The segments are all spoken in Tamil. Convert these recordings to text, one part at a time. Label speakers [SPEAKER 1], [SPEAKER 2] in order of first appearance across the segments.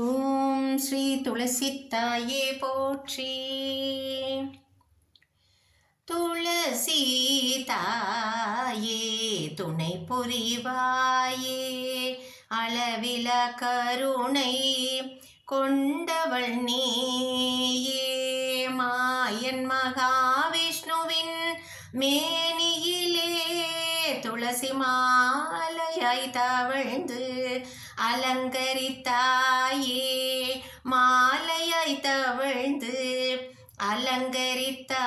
[SPEAKER 1] ஓம் ஸ்ரீ துளசி தாயே போற்றி. துளசி தாயே துணை புரிவாயே அளவில கருணை கொண்டவள் நீயே. மாயன் மகாவிஷ்ணுவின் மேனி துளசி மாலையாய் தவழ்ந்து அலங்கரித்தாயே. மாலையாய் தவழ்ந்து அலங்கரித்தாயே.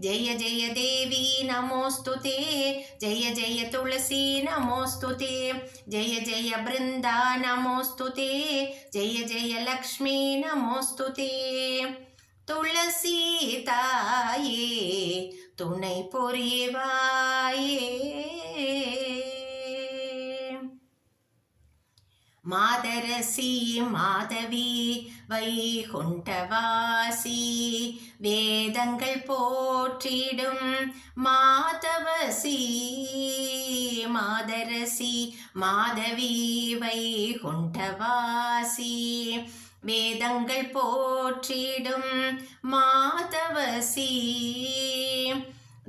[SPEAKER 1] ஜெய ஜெய தேவி நமோஸ்துதே. ஜெய ஜெய துளசி நமோஸ்துதே. ஜெய ஜெய பிருந்தா நமோஸ்துதே. ஜெய ஜெய லக்ஷ்மி நமோஸ்துதே. துளசி தாயே துணை பொறிவாயே மாதரசி மாதவி வைகுண்டவாசி வேதங்கள் போற்றிடும் மாதவசி. மாதரசி மாதவி வைகுண்டவாசி. வேதங்கள் போற்றிடும் மாதவசி.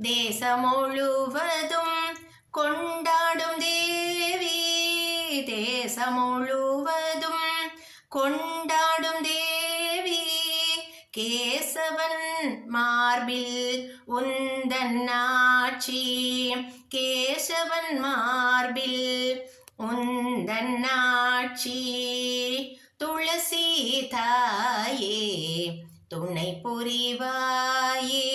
[SPEAKER 1] தேசம் முழுவதும் கொண்டாடும் தேவி. தேசம் முழுவதும் கொண்டாடும் தேவி. கேசவன் மார்பில் உந்தன் ஆட்சி. கேசவன் மார்பில் உந்தன் ஆட்சி. துளசி தாயே துணை புரிவாயே.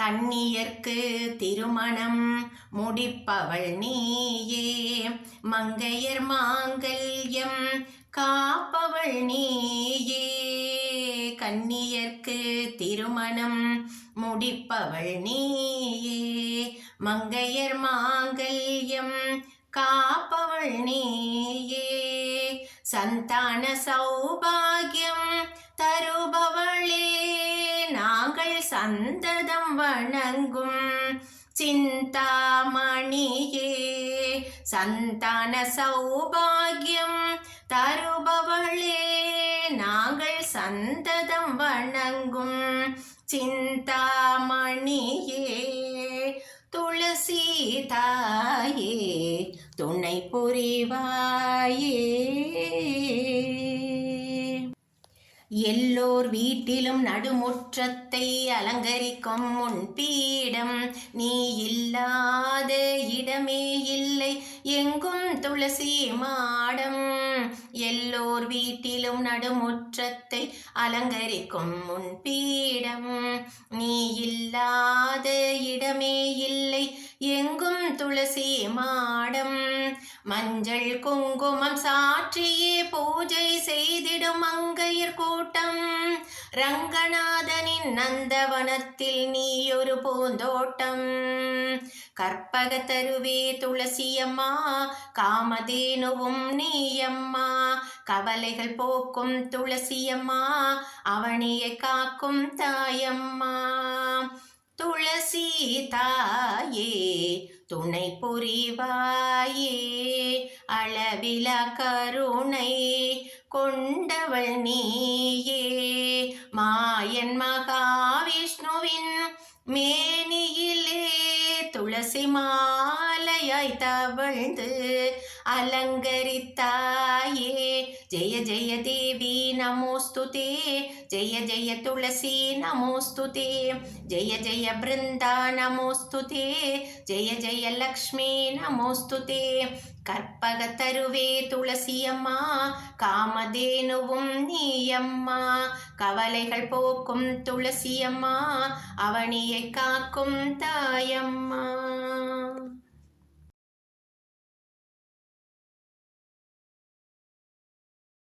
[SPEAKER 1] கண்ணியர்க்கு திருமணம் முடிப்பவள் நீயே மங்கையர் மாங்கல்யம் காப்பவள் நீயே. கண்ணியர்க்கு திருமணம் முடிப்பவள் நீயே மங்கையர் மாங்கல்யம் காப்பவள் நீயே. சந்தான சௌபாகியம் தருபவளே. நாங்கள் சந்ததம் வணங்கும் சிந்தாமணியே. சந்தான சௌபாகியம் தருபவளே. நாங்கள் சந்ததம் வணங்கும் சிந்தாமணியே. தாயே துணை புரிவாயே. எல்லோர் வீட்டிலும் நடுமுற்றத்தை அலங்கரிக்கும் உன் பீடம் நீ இல்லாத இடமே இல்லை எங்கும் துளசி மாடம். எல்லோர் வீட்டிலும் நடுமுற்றத்தை அலங்கரிக்கும் உன் பீடம் நீ இல்லாத இடமே இல்லை சீமாடம் மஞ்சள் குங்குமம் சாற்றியே பூஜை செய்திடும் அங்கையர் கூட்டம். ரங்கநாதனின் நந்தவனத்தில் நீ ஒரு பூந்தோட்டம். கற்பக தருவே துளசியம்மா காமதேனுவும் நீயம்மா. கவலைகள் போக்கும் துளசியம்மா அவனியை காக்கும் தாயம்மா. துளசி தாயே துணை புரிவாயே அளவில கருணை கொண்டவள் நீயே. மாயன் மகாவிஷ்ணுவின் மேனியிலே துளசி மா தவழ்ந்து அலங்கரித்தாயே. ஜெய ஜெய தேவி நமோஸ்துதே. ஜெய ஜெய துளசி நமோஸ்துதே. ஜெய ஜெய பிருந்தா நமோஸ்துதே. ஜெய ஜெய லக்ஷ்மி நமோஸ்துதே. கற்பக தருவே துளசியம்மா காமதேனுவும் நீயம்மா கவலைகள் போக்கும் துளசியம்மா அவனியை காக்கும் தாயம்மா